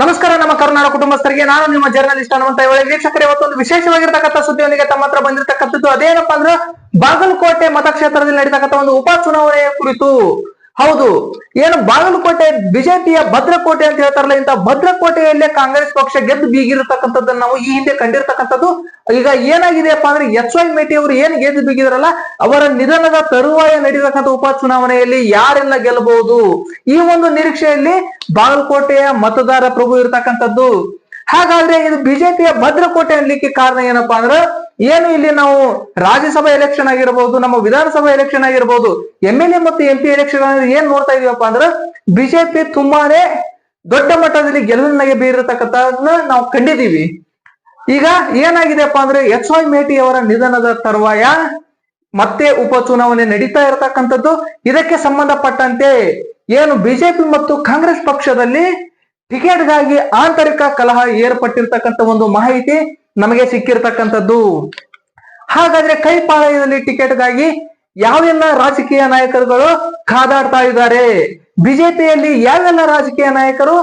ನಮಸ್ಕಾರ, ನಮ್ಮ ಕರ್ನಾಟಕ ಕುಟುಂಬಸ್ಥರಿಗೆ. ನಾನು ನಿಮ್ಮ ಜರ್ನಲಿಸ್ಟ್ ಹನುಮಂತ ಇವಳಿ ವೀಕ್ಷಕರೇ ಇವತ್ತೊಂದು ವಿಶೇಷವಾಗಿರ್ತಕ್ಕಂಥ ಸುದ್ದಿಯೊಂದಿಗೆ ತಮ್ಮ ಹತ್ರ ಬಂದಿರತಕ್ಕಂಥದ್ದು. ಅದೇನಪ್ಪಾ ಅಂದ್ರೆ, ಬಾಗಲಕೋಟೆ ಮತಕ್ಷೇತ್ರದಲ್ಲಿ ನಡೀತಕ್ಕಂಥ ಒಂದು ಉಪ ಚುನಾವಣೆಯ ಕುರಿತು. ಹೌದು, ಏನು ಬಾಗಲಕೋಟೆ ಬಿಜೆಪಿಯ ಭದ್ರಕೋಟೆ ಅಂತ ಹೇಳ್ತಾರಲ್ಲ ಇಂತ ಭದ್ರಕೋಟೆಯಲ್ಲೇ ಕಾಂಗ್ರೆಸ್ ಪಕ್ಷ ಗೆದ್ದು ಬೀಗಿರತಕ್ಕಂಥದ್ದನ್ನ ನಾವು ಈ ಹಿಂದೆ ಕಂಡಿರ್ತಕ್ಕಂಥದ್ದು. ಈಗ ಏನಾಗಿದೆಯಪ್ಪ ಅಂದ್ರೆ, ಎಚ್ ವೈ ಮೇಟಿ ಅವರು ಏನ್ ಗೆದ್ದು ಬೀಗಿದ್ರಲ್ಲ, ಅವರ ನಿಧನದ ತರುವಾಯ ನಡೀತಕ್ಕಂಥ ಉಪ ಚುನಾವಣೆಯಲ್ಲಿ ಯಾರೆಲ್ಲ ಗೆಲ್ಲಬಹುದು ಈ ಒಂದು ನಿರೀಕ್ಷೆಯಲ್ಲಿ ಬಾಗಲಕೋಟೆಯ ಮತದಾರ ಪ್ರಭು ಇರತಕ್ಕಂಥದ್ದು. ಹಾಗಾದ್ರೆ ಇದು ಬಿಜೆಪಿಯ ಭದ್ರಕೋಟೆ ಅನ್ಲಿಕ್ಕೆ ಕಾರಣ ಏನಪ್ಪಾ ಅಂದ್ರೆ, ಏನು ಇಲ್ಲಿ ನಾವು ರಾಜ್ಯಸಭಾ ಎಲೆಕ್ಷನ್ ಆಗಿರಬಹುದು ನಮ್ಮ ವಿಧಾನಸಭಾ ಎಲೆಕ್ಷನ್ ಆಗಿರಬಹುದು ಎಂ ಎಲ್ ಎ ಮತ್ತು ಎಂ ಪಿ ಎಲೆಕ್ಷನ್ ಏನ್ ನೋಡ್ತಾ ಇದೀವಪ್ಪ ಅಂದ್ರೆ, ಬಿಜೆಪಿ ತುಂಬಾನೇ ದೊಡ್ಡ ಮಟ್ಟದಲ್ಲಿ ಗೆಲುವಿನಾಗೆ ಬೀರಿರ್ತಕ್ಕಂಥದನ್ನ ನಾವು ಕಂಡಿದೀವಿ ಈಗ ಏನಾಗಿದೆಪ್ಪ ಅಂದ್ರೆ, ಎಚ್ ವೈ ಮೇಟಿ ಅವರ ನಿಧನದ ತರುವಾಯ ಮತ್ತೆ ಉಪಚುನಾವಣೆ ನಡೀತಾ ಇರತಕ್ಕಂಥದ್ದು ಇದಕ್ಕೆ ಸಂಬಂಧಪಟ್ಟಂತೆ ಏನು ಬಿಜೆಪಿ ಮತ್ತು ಕಾಂಗ್ರೆಸ್ ಪಕ್ಷದಲ್ಲಿ ಟಿಕೆಟ್ಗಾಗಿ ಆಂತರಿಕ ಕಲಹ ಏರ್ಪಟ್ಟಿರ್ತಕ್ಕಂಥ ಒಂದು ಮಾಹಿತಿ ನಮಗೆ ಸಿಕ್ಕಿರ್ತಕ್ಕಂಥದ್ದು. ಹಾಗಾದ್ರೆ ಕೈಪಾಳಯದಲ್ಲಿ ಟಿಕೆಟ್ಗಾಗಿ ಯಾವೆಲ್ಲ ರಾಜಕೀಯ ನಾಯಕರುಗಳು ಕಾದಾಡ್ತಾ ಇದ್ದಾರೆ? ಬಿಜೆಪಿಯಲ್ಲಿ ಯಾವೆಲ್ಲ ರಾಜಕೀಯ ನಾಯಕರು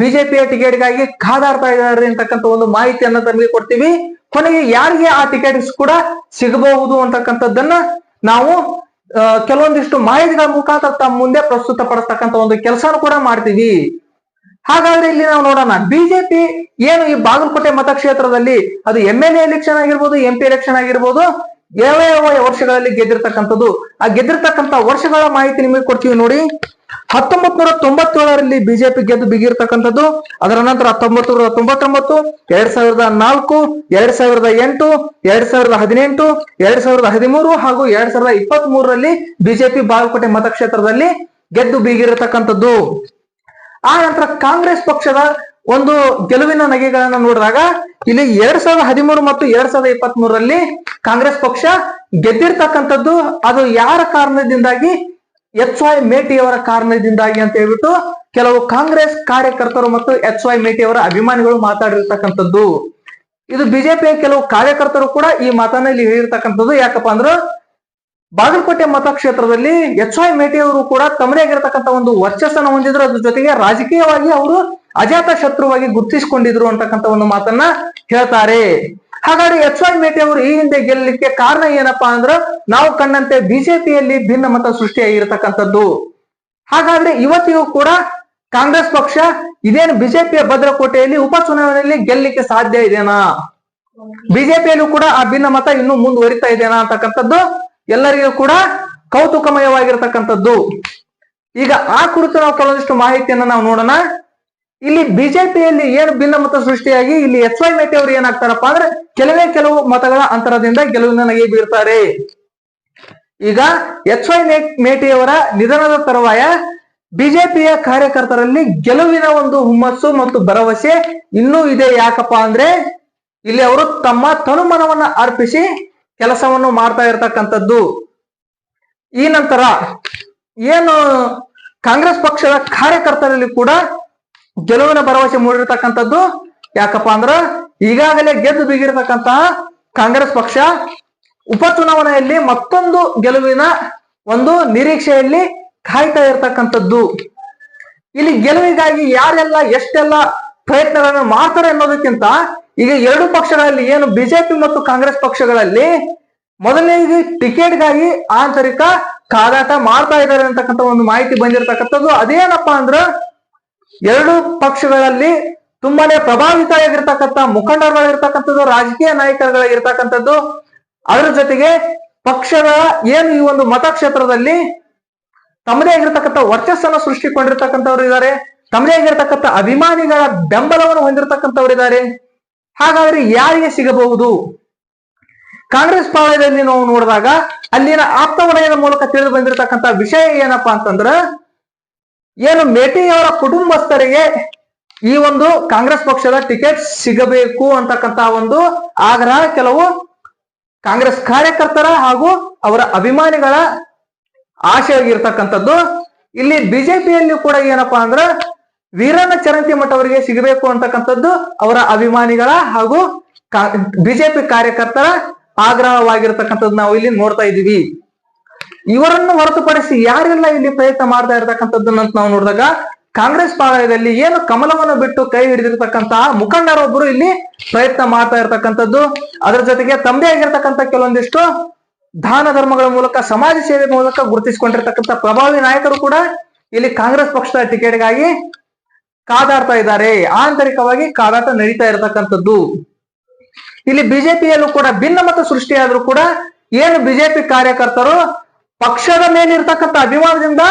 ಬಿಜೆಪಿಯ ಟಿಕೆಟ್ಗಾಗಿ ಕಾದಾಡ್ತಾ ಇದ್ದಾರೆ ಅಂತಕ್ಕಂಥ ಒಂದು ಮಾಹಿತಿಯನ್ನ ತಮಗೆ ಕೊಡ್ತೀವಿ. ಕೊನೆಗೆ ಯಾರಿಗೆ ಆ ಟಿಕೆಟ್ಸ್ ಕೂಡ ಸಿಗಬಹುದು ಅಂತಕ್ಕಂಥದ್ದನ್ನ ನಾವು ಕೆಲವೊಂದಿಷ್ಟು ಮಾಹಿತಿಗಳ ಮುಖಾಂತರ ತಮ್ಮ ಮುಂದೆ ಪ್ರಸ್ತುತ ಪಡಿಸ್ತಕ್ಕಂಥ ಒಂದು ಕೆಲಸನೂ ಕೂಡ ಮಾಡ್ತೀವಿ. ಹಾಗಾದ್ರೆ ಇಲ್ಲಿ ನಾವು ನೋಡೋಣ, ಬಿಜೆಪಿ ಏನು ಈ ಬಾಗಲಕೋಟೆ ಮತಕ್ಷೇತ್ರದಲ್ಲಿ ಅದು ಎಂ ಎಲ್ ಎ ಎಲೆಕ್ಷನ್ ಆಗಿರ್ಬೋದು ಎಂ ಪಿ ಎಲೆಕ್ಷನ್ ಆಗಿರ್ಬೋದು ಯಾವ ಯಾವ ವರ್ಷಗಳಲ್ಲಿ ಗೆದ್ದಿರ್ತಕ್ಕಂಥದ್ದು. ಆ ಗೆದ್ದಿರ್ತಕ್ಕಂಥ ವರ್ಷಗಳ ಮಾಹಿತಿ ನಿಮಗೆ ಕೊಡ್ತೀವಿ ನೋಡಿ. ಹತ್ತೊಂಬತ್ ನೂರ ತೊಂಬತ್ತೇಳರಲ್ಲಿ ಬಿಜೆಪಿ ಗೆದ್ದು ಬಿಗಿರ್ತಕ್ಕಂಥದ್ದು, ಅದರ ನಂತರ ಹತ್ತೊಂಬತ್ತು ನೂರ ತೊಂಬತ್ತೊಂಬತ್ತು ಎರಡ್ ಸಾವಿರದ ನಾಲ್ಕು, ಎರಡ್ ಸಾವಿರದ ಎಂಟು, ಎರಡ್ ಸಾವಿರದ ಹದಿನೆಂಟು, ಎರಡ್ ಸಾವಿರದ ಹದಿಮೂರು ಹಾಗೂ ಎರಡ್ ಸಾವಿರದ ಇಪ್ಪತ್ತ್ ಮೂರರಲ್ಲಿ ಬಿಜೆಪಿ ಬಾಗಲಕೋಟೆ ಮತಕ್ಷೇತ್ರದಲ್ಲಿ ಗೆದ್ದು ಬೀಗಿರತಕ್ಕಂಥದ್ದು. ಆ ನಂತರ ಕಾಂಗ್ರೆಸ್ ಪಕ್ಷದ ಒಂದು ಗೆಲುವಿನ ನಗೆಗಳನ್ನ ನೋಡಿದಾಗ, ಇಲ್ಲಿ ಎರಡ್ ಸಾವಿರದ ಹದಿಮೂರು ಮತ್ತು ಎರಡ್ ಸಾವಿರದ ಇಪ್ಪತ್ತ್ ಮೂರರಲ್ಲಿ ಕಾಂಗ್ರೆಸ್ ಪಕ್ಷ ಗೆದ್ದಿರ್ತಕ್ಕಂಥದ್ದು, ಅದು ಯಾರ ಕಾರಣದಿಂದಾಗಿ? ಎಚ್ ವೈ ಮೇಟಿಯವರ ಕಾರಣದಿಂದಾಗಿ ಅಂತ ಹೇಳ್ಬಿಟ್ಟು ಕೆಲವು ಕಾಂಗ್ರೆಸ್ ಕಾರ್ಯಕರ್ತರು ಮತ್ತು ಎಚ್ ವೈ ಮೇಟಿಯವರ ಅಭಿಮಾನಿಗಳು ಮಾತಾಡಿರ್ತಕ್ಕಂಥದ್ದು. ಇದು ಬಿಜೆಪಿಯ ಕೆಲವು ಕಾರ್ಯಕರ್ತರು ಕೂಡ ಈ ಮಾತನ್ನ ಇಲ್ಲಿ ಹೇಳಿರ್ತಕ್ಕಂಥದ್ದು. ಯಾಕಪ್ಪ ಅಂದ್ರೆ ಬಾಗಲಕೋಟೆ ಮತಕ್ಷೇತ್ರದಲ್ಲಿ ಎಚ್ ವೈ ಮೇಟಿ ಅವರು ಕೂಡ ತಮ್ಮದೇ ಆಗಿರತಕ್ಕಂತ ಒಂದು ವರ್ಚಸ್ಸನ್ನ ಹೊಂದಿದ್ರು. ಅದ್ರ ಜೊತೆಗೆ ರಾಜಕೀಯವಾಗಿ ಅವರು ಅಜಾತ ಶತ್ರುವಾಗಿ ಗುರುತಿಸಿಕೊಂಡಿದ್ರು ಅಂತಕ್ಕಂಥ ಒಂದು ಮಾತನ್ನ ಹೇಳ್ತಾರೆ. ಹಾಗಾದ್ರೆ ಎಚ್ ವೈ ಮೇಟಿ ಅವರು ಈ ಹಿಂದೆ ಗೆಲ್ಲಲಿಕ್ಕೆ ಕಾರಣ ಏನಪ್ಪಾ ಅಂದ್ರೆ ನಾವು ಕಂಡಂತೆ ಬಿಜೆಪಿಯಲ್ಲಿ ಭಿನ್ನ ಮತ ಸೃಷ್ಟಿಯಾಗಿರ್ತಕ್ಕಂಥದ್ದು ಹಾಗಾದ್ರೆ ಇವತ್ತಿಗೂ ಕೂಡ ಕಾಂಗ್ರೆಸ್ ಪಕ್ಷ ಇದೇನು ಬಿಜೆಪಿಯ ಭದ್ರಕೋಟೆಯಲ್ಲಿ ಉಪಚುನಾವಣೆಯಲ್ಲಿ ಗೆಲ್ಲಲಿಕ್ಕೆ ಸಾಧ್ಯ ಇದೆನಾ? ಬಿಜೆಪಿಯಲ್ಲೂ ಕೂಡ ಆ ಭಿನ್ನ ಮತ ಇನ್ನು ಮುಂದುವರಿತಾ ಇದೆನಾ ಅಂತಕ್ಕಂಥದ್ದು ಎಲ್ಲರಿಗೂ ಕೂಡ ಕೌತುಕಮಯವಾಗಿರ್ತಕ್ಕಂಥದ್ದು. ಈಗ ಆ ಕುರಿತು ನಾವು ಕೆಲವೊಂದಿಷ್ಟು ಮಾಹಿತಿಯನ್ನ ನಾವು ನೋಡೋಣ. ಇಲ್ಲಿ ಬಿಜೆಪಿಯಲ್ಲಿ ಏನು ಭಿನ್ನ ಮತ ಸೃಷ್ಟಿಯಾಗಿ ಇಲ್ಲಿ ಎಚ್ ವೈ ಮೇಟಿ ಅವರು ಏನಾಗ್ತಾರಪ್ಪ ಅಂದ್ರೆ ಕೆಲವೇ ಕೆಲವು ಮತಗಳ ಅಂತರದಿಂದ ಗೆಲುವಿನ ನಗೆ ಬೀರ್ತಾರೆ. ಈಗ ಎಚ್ ವೈ ಮೇಟಿಯವರ ನಿಧನದ ತರುವಾಯ ಬಿಜೆಪಿಯ ಕಾರ್ಯಕರ್ತರಲ್ಲಿ ಗೆಲುವಿನ ಒಂದು ಹುಮ್ಮಸ್ಸು ಮತ್ತು ಭರವಸೆ ಇನ್ನೂ ಇದೆ ಯಾಕಪ್ಪ ಅಂದ್ರೆ ಇಲ್ಲಿ ಅವರು ತಮ್ಮ ತನುಮನವನ್ನ ಅರ್ಪಿಸಿ ಕೆಲಸವನ್ನು ಮಾಡ್ತಾ ಇರತಕ್ಕಂಥದ್ದು. ಈ ನಂತರ ಏನು ಕಾಂಗ್ರೆಸ್ ಪಕ್ಷದ ಕಾರ್ಯಕರ್ತರಲ್ಲಿ ಕೂಡ ಗೆಲುವಿನ ಭರವಸೆ ಮೂಡಿರ್ತಕ್ಕಂಥದ್ದು ಯಾಕಪ್ಪ ಅಂದ್ರ ಈಗಾಗಲೇ ಗೆದ್ದು ಬೀಗಿರ್ತಕ್ಕಂತಹ ಕಾಂಗ್ರೆಸ್ ಪಕ್ಷ ಉಪಚುನಾವಣೆಯಲ್ಲಿ ಮತ್ತೊಂದು ಗೆಲುವಿನ ಒಂದು ನಿರೀಕ್ಷೆಯಲ್ಲಿ ಕಾಯ್ತಾ ಇರ್ತಕ್ಕಂಥದ್ದು. ಇಲ್ಲಿ ಗೆಲುವಿಗಾಗಿ ಯಾರೆಲ್ಲ ಎಷ್ಟೆಲ್ಲ ಪ್ರಯತ್ನಗಳನ್ನು ಮಾಡ್ತಾರೆ ಅನ್ನೋದಕ್ಕಿಂತ ಈಗ ಎರಡು ಪಕ್ಷಗಳಲ್ಲಿ ಏನು ಬಿಜೆಪಿ ಮತ್ತು ಕಾಂಗ್ರೆಸ್ ಪಕ್ಷಗಳಲ್ಲಿ ಮೊದಲನೇದು ಟಿಕೆಟ್ಗಾಗಿ ಆಂತರಿಕ ಕಾದಾಟ ಮಾಡ್ತಾ ಇದ್ದಾರೆ ಅಂತಕ್ಕಂಥ ಒಂದು ಮಾಹಿತಿ ಬಂದಿರತಕ್ಕಂಥದ್ದು. ಅದೇನಪ್ಪಾ ಅಂದ್ರ ಎರಡು ಪಕ್ಷಗಳಲ್ಲಿ ತುಂಬಾನೇ ಪ್ರಭಾವಿತವಾಗಿರ್ತಕ್ಕಂಥ ಮುಖಂಡರುಗಳಿರ್ತಕ್ಕಂಥದ್ದು, ರಾಜಕೀಯ ನಾಯಕರುಗಳಿರ್ತಕ್ಕಂಥದ್ದು, ಅದರ ಜೊತೆಗೆ ಪಕ್ಷದ ಏನು ಈ ಒಂದು ಮತಕ್ಷೇತ್ರದಲ್ಲಿ ತಮ್ಮದೇ ಆಗಿರ್ತಕ್ಕಂಥ ವರ್ಚಸ್ಸನ್ನು ಸೃಷ್ಟಿಕೊಂಡಿರ್ತಕ್ಕಂಥವ್ರು ಇದ್ದಾರೆ ತಮ್ಮದೇ ಆಗಿರ್ತಕ್ಕಂಥ ಅಭಿಮಾನಿಗಳ ಬೆಂಬಲವನ್ನು ಹೊಂದಿರತಕ್ಕಂಥವ್ರು ಇದ್ದಾರೆ ಹಾಗಾದ್ರೆ ಯಾರಿಗೆ ಸಿಗಬಹುದು? ಕಾಂಗ್ರೆಸ್ ಪಾಳ್ಯದಲ್ಲಿ ನಾವು ನೋಡಿದಾಗ ಅಲ್ಲಿನ ಆಪ್ತ ವಲಯದ ಮೂಲಕ ತಿಳಿದು ಬಂದಿರತಕ್ಕಂಥ ವಿಷಯ ಏನಪ್ಪಾ ಅಂತಂದ್ರ ಏನು ಮೇಟಿಯವರ ಕುಟುಂಬಸ್ಥರಿಗೆ ಈ ಒಂದು ಕಾಂಗ್ರೆಸ್ ಪಕ್ಷದ ಟಿಕೆಟ್ ಸಿಗಬೇಕು ಅಂತಕ್ಕಂತ ಒಂದು ಆಗ್ರಹ ಕೆಲವು ಕಾಂಗ್ರೆಸ್ ಕಾರ್ಯಕರ್ತರ ಹಾಗೂ ಅವರ ಅಭಿಮಾನಿಗಳ ಆಶೆಯಾಗಿರ್ತಕ್ಕಂಥದ್ದು. ಇಲ್ಲಿ ಬಿಜೆಪಿಯಲ್ಲಿ ಕೂಡ ಏನಪ್ಪಾ ಅಂದ್ರೆ ವೀರಣ್ಣ ಚರಂತಿ ಮಠ ಅವರಿಗೆ ಸಿಗಬೇಕು ಅಂತಕ್ಕಂಥದ್ದು ಅವರ ಅಭಿಮಾನಿಗಳ ಹಾಗೂ ಬಿಜೆಪಿ ಕಾರ್ಯಕರ್ತರ ಆಗ್ರಹವಾಗಿರ್ತಕ್ಕಂಥದ್ದು ನಾವು ಇಲ್ಲಿ ನೋಡ್ತಾ ಇದೀವಿ ಇವರನ್ನು ಹೊರತುಪಡಿಸಿ ಯಾರೆಲ್ಲ ಇಲ್ಲಿ ಪ್ರಯತ್ನ ಮಾಡ್ತಾ ಇರ್ತಕ್ಕಂಥದ್ದನ್ನ ನಾವು ನೋಡಿದಾಗ ಕಾಂಗ್ರೆಸ್ ಪಾಳಯದಲ್ಲಿ ಏನು ಕಮಲವನ್ನು ಬಿಟ್ಟು ಕೈ ಹಿಡಿದಿರ್ತಕ್ಕಂತಹ ಮುಖಂಡರೊಬ್ಬರು ಇಲ್ಲಿ ಪ್ರಯತ್ನ ಮಾಡ್ತಾ ಇರ್ತಕ್ಕಂಥದ್ದು. ಅದರ ಜೊತೆಗೆ ತಮ್ಮದೇ ಆಗಿರ್ತಕ್ಕಂಥ ಕೆಲವೊಂದಿಷ್ಟು ದಾನ ಧರ್ಮಗಳ ಮೂಲಕ, ಸಮಾಜ ಸೇವೆ ಮೂಲಕ ಗುರುತಿಸಿಕೊಂಡಿರ್ತಕ್ಕಂಥ ಪ್ರಭಾವಿ ನಾಯಕರು ಕೂಡ ಇಲ್ಲಿ ಕಾಂಗ್ರೆಸ್ ಪಕ್ಷದ ಟಿಕೆಟ್ಗಾಗಿ ಕಾದಾಡ್ತಾ ಇದ್ದಾರೆ. ಆಂತರಿಕವಾಗಿ ಕಾದಾಟ ನಡೀತಾ ಇರತಕ್ಕಂಥದ್ದು. ಇಲ್ಲಿ ಬಿಜೆಪಿಯಲ್ಲೂ ಕೂಡ ಭಿನ್ನಮತ ಸೃಷ್ಟಿಯಾದ್ರೂ ಕೂಡ ಏನು ಬಿಜೆಪಿ ಕಾರ್ಯಕರ್ತರು ಪಕ್ಷದ ಮೇಲಿರ್ತಕ್ಕಂಥ ಅಭಿಮಾನದಿಂದ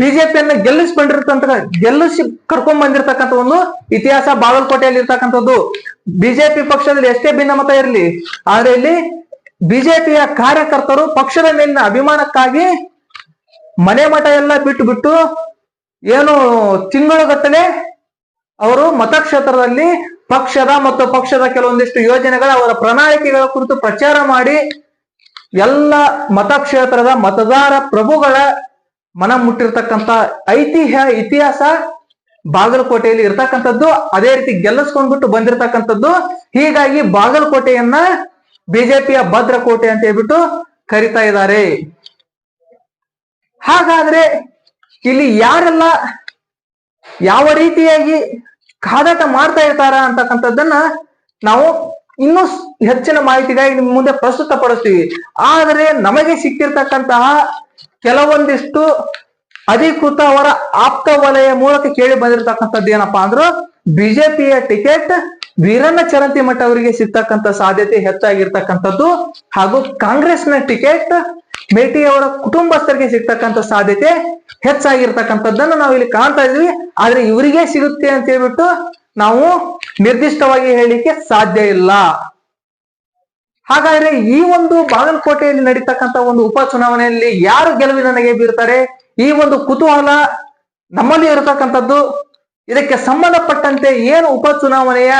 ಬಿಜೆಪಿಯನ್ನ ಗೆಲ್ಲಿಸ್ಕೊಂಡಿರ್ತಕ್ಕಂಥ, ಗೆಲ್ಲಿಸಿ ಕರ್ಕೊಂಡ್ ಬಂದಿರತಕ್ಕಂಥ ಒಂದು ಇತಿಹಾಸ ಬಾಗಲಕೋಟೆಯಲ್ಲಿ ಇರ್ತಕ್ಕಂಥದ್ದು. ಬಿಜೆಪಿ ಪಕ್ಷದಲ್ಲಿ ಎಷ್ಟೇ ಭಿನ್ನಮತ ಇರಲಿ, ಆದ್ರೆ ಇಲ್ಲಿ ಬಿಜೆಪಿಯ ಕಾರ್ಯಕರ್ತರು ಪಕ್ಷದ ಮೇಲಿನ ಅಭಿಮಾನಕ್ಕಾಗಿ ಮನೆ ಮಠ ಎಲ್ಲ ಬಿಟ್ಟು ಬಿಟ್ಟು ಏನು ತಿಂಗಳುಗಟ್ಟಲೆ ಅವರು ಮತಕ್ಷೇತ್ರದಲ್ಲಿ ಪಕ್ಷದ ಮತ್ತು ಪಕ್ಷದ ಕೆಲವೊಂದಿಷ್ಟು ಯೋಜನೆಗಳ ಅವರ ಪ್ರಣಾಳಿಕೆಗಳ ಕುರಿತು ಪ್ರಚಾರ ಮಾಡಿ ಎಲ್ಲ ಮತಕ್ಷೇತ್ರದ ಮತದಾರ ಪ್ರಭುಗಳ ಮನ ಮುಟ್ಟಿರ್ತಕ್ಕಂತ ಐತಿಹ್ಯ, ಇತಿಹಾಸ ಬಾಗಲಕೋಟೆಯಲ್ಲಿ ಇರ್ತಕ್ಕಂಥದ್ದು, ಅದೇ ರೀತಿ ಗೆಲ್ಲಿಸ್ಕೊಂಡ್ಬಿಟ್ಟು ಬಂದಿರತಕ್ಕಂಥದ್ದು. ಹೀಗಾಗಿ ಬಾಗಲಕೋಟೆಯನ್ನ ಬಿಜೆಪಿಯ ಭದ್ರಕೋಟೆ ಅಂತ ಹೇಳ್ಬಿಟ್ಟು ಕರಿತಾ ಇದ್ದಾರೆ. ಹಾಗಾದ್ರೆ ಇಲ್ಲಿ ಯಾರೆಲ್ಲ ಯಾವ ರೀತಿಯಾಗಿ ಕಾದಾಟ ಮಾಡ್ತಾ ಇರ್ತಾರ ಅಂತಕ್ಕಂಥದ್ದನ್ನ ನಾವು ಇನ್ನೂ ಹೆಚ್ಚಿನ ಮಾಹಿತಿಗಾಗಿ ನಿಮ್ ಮುಂದೆ ಪ್ರಸ್ತುತ ಪಡಿಸ್ತೀವಿ ಆದರೆ ನಮಗೆ ಸಿಕ್ಕಿರ್ತಕ್ಕಂತಹ ಕೆಲವೊಂದಿಷ್ಟು ಅಧಿಕೃತ ಅವರ ಆಪ್ತ ವಲಯ ಮೂಲಕ ಕೇಳಿ ಬಂದಿರತಕ್ಕಂಥದ್ದು ಏನಪ್ಪಾ ಅಂದ್ರು ಬಿಜೆಪಿಯ ಟಿಕೆಟ್ ವೀರಣ್ಣ ಚರಂತಿ ಮಠ ಅವರಿಗೆ ಸಿಗ್ತಕ್ಕಂಥ ಸಾಧ್ಯತೆ ಹೆಚ್ಚಾಗಿರ್ತಕ್ಕಂಥದ್ದು ಹಾಗೂ ಕಾಂಗ್ರೆಸ್ನ ಟಿಕೆಟ್ ಮೇಟಿ ಅವರ ಕುಟುಂಬಸ್ಥರಿಗೆ ಸಿಗ್ತಕ್ಕಂಥ ಸಾಧ್ಯತೆ ಹೆಚ್ಚಾಗಿರ್ತಕ್ಕಂಥದ್ದನ್ನು ನಾವು ಇಲ್ಲಿ ಕಾಣ್ತಾ ಇದೀವಿ ಆದ್ರೆ ಇವರಿಗೆ ಸಿಗುತ್ತೆ ಅಂತ ಹೇಳ್ಬಿಟ್ಟು ನಾವು ನಿರ್ದಿಷ್ಟವಾಗಿ ಹೇಳಲಿಕ್ಕೆ ಸಾಧ್ಯ ಇಲ್ಲ. ಹಾಗಾದ್ರೆ ಈ ಒಂದು ಬಾಗಲಕೋಟೆಯಲ್ಲಿ ನಡೀತಕ್ಕಂತ ಒಂದು ಉಪ ಚುನಾವಣೆಯಲ್ಲಿ ಯಾರು ಗೆಲುವಿನ ನನಗೆ ಬೀರ್ತಾರೆ? ಈ ಒಂದು ಕುತೂಹಲ ನಮ್ಮಲ್ಲಿ ಇರತಕ್ಕಂಥದ್ದು, ಇದಕ್ಕೆ ಸಂಬಂಧಪಟ್ಟಂತೆ ಏನು ಉಪ ಚುನಾವಣೆಯ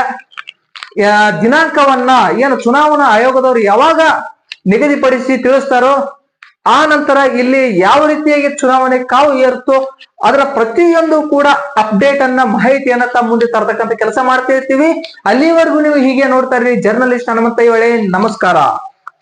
ದಿನಾಂಕವನ್ನ, ಏನು ಚುನಾವಣಾ ಆಯೋಗದವರು ಯಾವಾಗ ನಿಗದಿಪಡಿಸಿ ತಿಳಿಸ್ತಾರೋ ಆ ನಂತರ ಇಲ್ಲಿ ಯಾವ ರೀತಿಯಾಗಿ ಚುನಾವಣೆ ಕಾವು ಏರ್ತೋ ಅದರ ಪ್ರತಿಯೊಂದು ಕೂಡ ಅಪ್ಡೇಟ್ ಅನ್ನ ಮಾಹಿತಿಯನ್ನ ತಮ್ಮ ಮುಂದೆ ತರತಕ್ಕಂತ ಕೆಲಸ ಮಾಡ್ತಾ ಇರ್ತೀವಿ. ಅಲ್ಲಿವರೆಗೂ ನೀವು ಹೀಗೆ ನೋಡ್ತಾ ಇರಿ. ಜರ್ನಲಿಸ್ಟ್ ಹನುಮಂತ ಒಳ್ಳೆ ನಮಸ್ಕಾರ.